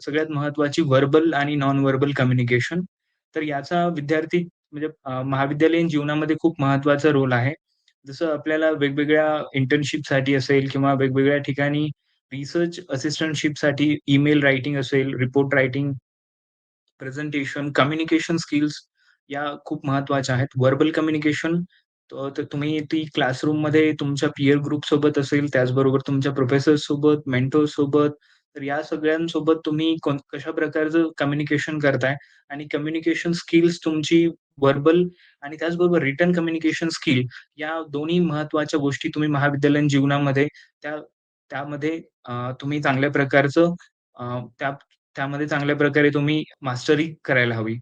सगळ्यात महत्वाची व्हर्बल आणि नॉन व्हर्बल कम्युनिकेशन. तर याचा विद्यार्थी म्हणजे महाविद्यालयीन जीवनामध्ये खूप महत्त्वाचा रोल आहे. जसं आपल्याला वेगवेगळ्या इंटर्नशिपसाठी असेल किंवा वेगवेगळ्या ठिकाणी रिसर्च असिस्टंटशिपसाठी ईमेल रायटिंग असेल, report writing, presentation, communication skills या खूप महत्त्वाच्या आहेत. व्हर्बल कम्युनिकेशन तर तुम्ही ती क्लासरूममध्ये तुमच्या पीअर ग्रुपसोबत असेल, त्याचबरोबर तुमच्या प्रोफेसर सोबत प्रोफेसर्ससोबत, सोबत तर या सगळ्यांसोबत तुम्ही कोण कशा प्रकारचं कम्युनिकेशन करताय आणि कम्युनिकेशन स्किल्स तुमची वर्बल आणि त्याचबरोबर रिटर्न कम्युनिकेशन स्किल या दोन्ही महत्त्वाच्या गोष्टी तुम्ही महाविद्यालयीन जीवनामध्ये त्या त्यामध्ये तुम्ही चांगल्या प्रकारचं त्या त्यामध्ये चांगल्या प्रकारे तुम्ही मास्टरी करायला हवी.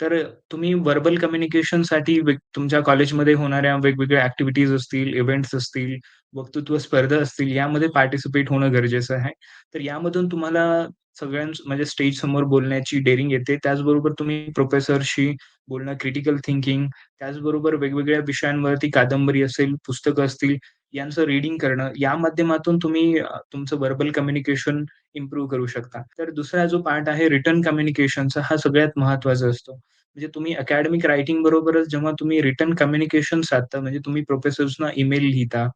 तर तुम्ही वर्बल कम्युनिकेशनसाठी साठी तुमच्या कॉलेजमध्ये होणाऱ्या वेगवेगळ्या ऍक्टिव्हिटीज असतील, इव्हेंट्स असतील, वक्तृत्व स्पर्धा असतील, यामध्ये पार्टिसिपेट होणं गरजेचं आहे. तर यामधून तुम्हाला सगळ्यांच म्हणजे स्टेज समोर बोलण्याची डेअरिंग येते. त्याचबरोबर तुम्ही प्रोफेसरशी बोलणं, क्रिटिकल थिंकिंग, त्याचबरोबर वेगवेगळ्या विषयांवरती कादंबरी असेल, पुस्तकं असतील, यांचं रीडिंग करणं, या माध्यमातून तुम्ही तुमचं वर्बल कम्युनिकेशन इम्प्रूव्ह करू शकता. तर दुसरा जो पार्ट आहे रिटर्न कम्युनिकेशनचा, हा सगळ्यात महत्त्वाचा असतो. म्हणजे तुम्ही अकॅडमिक रायटिंग बरोबरच जेव्हा तुम्ही रिटर्न कम्युनिकेशन साधता, म्हणजे तुम्ही प्रोफेसर्सना ईमेल लिहिता,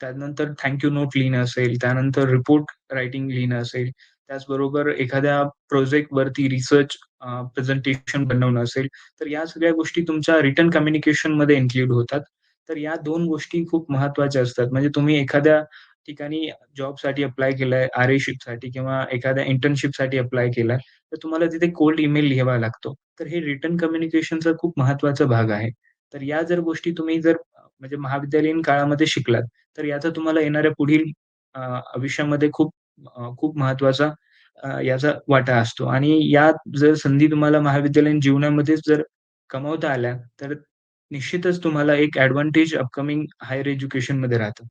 त्यानंतर थँक यू नोट लिहिणं असेल, त्यानंतर रिपोर्ट रायटिंग लिहिणं असेल, त्याचबरोबर एखाद्या प्रोजेक्ट वरती रिसर्च प्रेझेंटेशन बनवणं असेल, तर या सगळ्या गोष्टी तुमच्या रिटर्न कम्युनिकेशनमध्ये इन्क्लूड होतात. तर या दोन गोष्टी खूप महत्त्वाच्या असतात. म्हणजे तुम्ही एखाद्या ठिकाणी जॉबसाठी अप्लाय केलाय, आर-ए-शिपसाठी किंवा एखाद्या इंटर्नशिपसाठी अप्लाय केलाय, तर तुम्हाला तिथे कोल्ड ईमेल लिहावा लागतो. तर हे रिटर्न कम्युनिकेशनचा खूप महत्त्वाचा भाग आहे. तर या जर गोष्टी तुम्ही जर म्हणजे महाविद्यालयीन काळामध्ये शिकलात, तर याचा तुम्हाला येणाऱ्या पुढील आयुष्यामध्ये खूप खूप महत्त्वाचा याचा वाटा असतो आणि यात जर संधी तुम्हाला महाविद्यालयीन जीवनामध्येच जर कमावता आल्या, तर निश्चितच तुम्हाला एक ऍडव्हान्टेज अपकमिंग हायर एज्युकेशनमध्ये राहतं.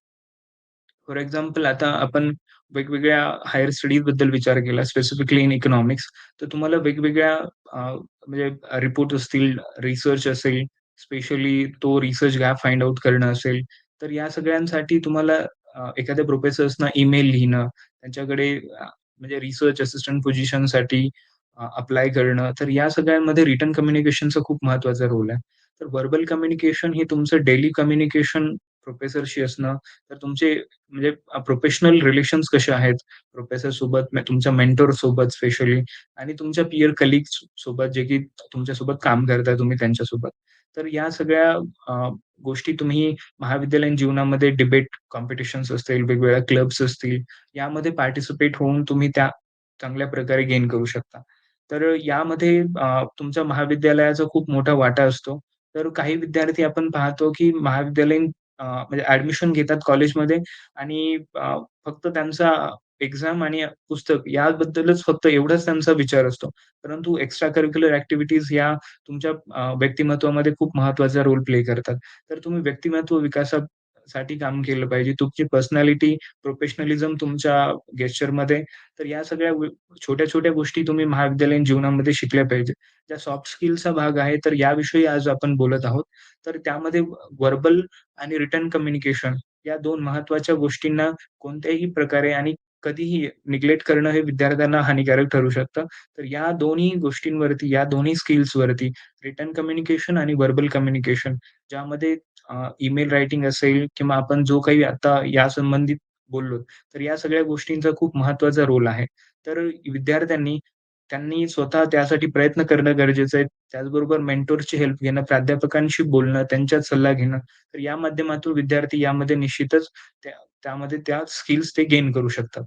फॉर एक्झाम्पल आता आपण वेगवेगळ्या हायर स्टडीजबद्दल विचार केला, स्पेसिफिकली इन इकॉनॉमिक्स, तर तुम्हाला वेगवेगळ्या म्हणजे रिपोर्ट असतील, रिसर्च असेल, स्पेशली तो रिसर्च गॅप फाइंड आउट करणं असेल, तर या सगळ्यांसाठी तुम्हाला एखाद्या प्रोफेसर्सना ईमेल लिहिणं, त्यांच्याकडे म्हणजे रिसर्च असिस्टंट पोझिशनसाठी अप्लाय करणं, तर या सगळ्यांमध्ये रिटर्न कम्युनिकेशनचा खूप महत्त्वाचा रोल आहे. तर व्हर्बल कम्युनिकेशन हे तुमचं डेली कम्युनिकेशन प्रोफेसरशी असणं, तर तुमचे म्हणजे प्रोफेशनल रिलेशन्स कसे आहेत प्रोफेसर सोबत तुमच्या मेंटॉरसोबत स्पेशली आणि तुमच्या पियर कलीग्स सोबत, जे की तुमच्यासोबत काम करताय तुम्ही त्यांच्यासोबत. तर या सगळ्या गोष्टी तुम्ही महाविद्यालयीन जीवनामध्ये डिबेट कॉम्पिटिशन्स असतील, वेगवेगळ्या क्लब्स असतील, यामध्ये पार्टिसिपेट होऊन तुम्ही त्या चांगल्या प्रकारे गेन करू शकता. तर यामध्ये तुमच्या महाविद्यालयाचा खूप मोठा वाटा असतो. तर काही विद्यार्थी आपण पाहतो, की महाविद्यालयीन म्हणजे ऍडमिशन घेतात कॉलेजमध्ये आणि फक्त त्यांचा एक्झाम आणि पुस्तक याबद्दलच फक्त एवढाच त्यांचा विचार असतो. परंतु एक्स्ट्रा करिक्युलर ऍक्टिव्हिटीज या तुमच्या व्यक्तिमत्वामध्ये खूप महत्त्वाचा रोल प्ले करतात. तर तुम्ही व्यक्तिमत्त्व विकासासाठी काम केलं पाहिजे. तुमची पर्सनॅलिटी, प्रोफेशनलिझम तुमच्या गेस्चरमध्ये, तर या सगळ्या छोट्या-छोट्या गोष्टी तुम्ही महाविद्यालयीन जीवनामध्ये शिकल्या पाहिजे. ज्या सॉफ्ट स्किलचा भाग आहे, तर याविषयी आज आपण बोलत आहोत. तर त्यामध्ये वर्बल आणि रिटर्न कम्युनिकेशन या दोन महत्त्वाच्या गोष्टींना कोणत्याही प्रकारे आणि कधीही निग्लेक्ट करणं हे विद्यार्थ्यांना हानिकारक ठरू शकतं. तर या दोन्ही गोष्टींवरती, या दोन्ही स्किल्सवरती रिटर्न कम्युनिकेशन आणि वर्बल कम्युनिकेशन ज्यामध्ये ईमेल रायटिंग असेल किंवा आपण जो काही आता या संबंधित बोललो, तर या सगळ्या गोष्टींचा खूप महत्त्वाचा रोल आहे. तर विद्यार्थ्यांनी त्यांनी स्वतः त्यासाठी प्रयत्न करणं गरजेचं आहे. त्याचबरोबर मेंटोरची हेल्प घेणं, प्राध्यापकांशी बोलणं, त्यांच्यात सल्ला घेणं, तर या माध्यमातून विद्यार्थी यामध्ये निश्चितच त्यामध्ये त्या स्किल्स ते गेन करू शकतात.